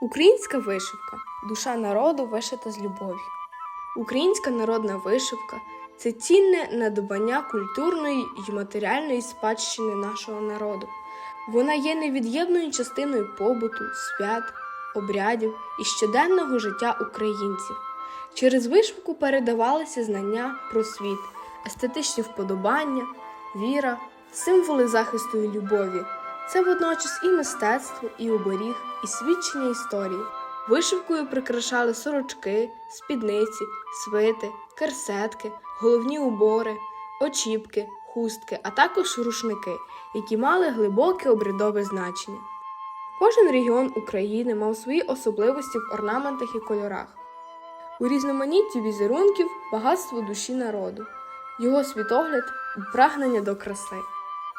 Українська вишивка душа народу вишита з любов'ю. Українська народна вишивка це цінне надбання культурної і матеріальної спадщини нашого народу. Вона є невід'ємною частиною побуту, свят, обрядів і щоденного життя українців. Через вишивку передавалися знання про світ, естетичні вподобання, віра, символи захисту і любові. Це водночас і мистецтво, і оберіг, і свідчення історії. Вишивкою прикрашали сорочки, спідниці, свити, керсетки, головні убори, очіпки, хустки, а також рушники, які мали глибоке обрядове значення. Кожен регіон України мав свої особливості в орнаментах і кольорах. У різноманітті візерунків багатство душі народу, його світогляд прагнення до краси.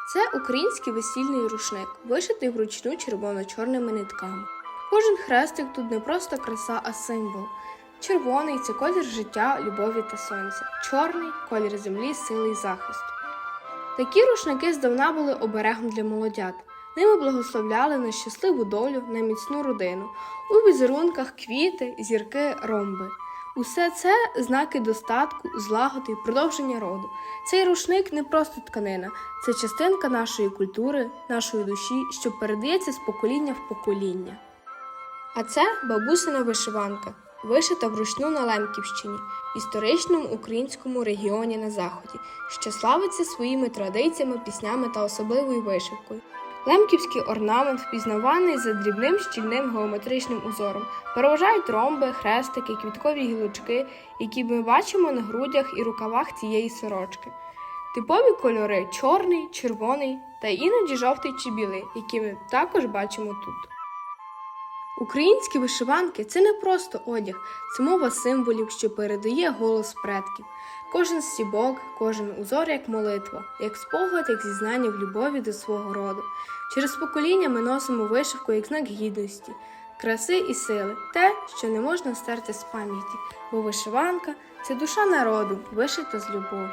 Це український весільний рушник, вишитий вручну червоно-чорними нитками. Кожен хрестик тут не просто краса, а символ. Червоний це колір життя, любові та сонця, чорний колір землі, сили і захисту. Такі рушники здавна були оберегом для молодят. Ними благословляли на щасливу долю, на міцну родину. У візерунках квіти, зірки, ромби. Усе це знаки достатку, злагоди продовження роду. Цей рушник не просто тканина, це частинка нашої культури, нашої душі, що передається з покоління в покоління. А це бабусина вишиванка, вишита вручну на Лемківщині, історичному українському регіоні на заході, що славиться своїми традиціями, піснями та особливою вишивкою. Лемківський орнамент впізнаваний за дрібним щільним геометричним узором. Переважають ромби, хрестики, квіткові гілочки, які ми бачимо на грудях і рукавах цієї сорочки. Типові кольори чорний, червоний та іноді жовтий чи білий, які ми також бачимо тут. Українські вишиванки це не просто одяг, це мова символів, що передає голос предків. Кожен стібок, кожен узор як молитва, як спогад, як зізнання в любові до свого роду. Через покоління ми носимо вишивку як знак гідності, краси і сили, те, що не можна стерти з пам'яті, бо вишиванка це душа народу, вишита з любов'ю.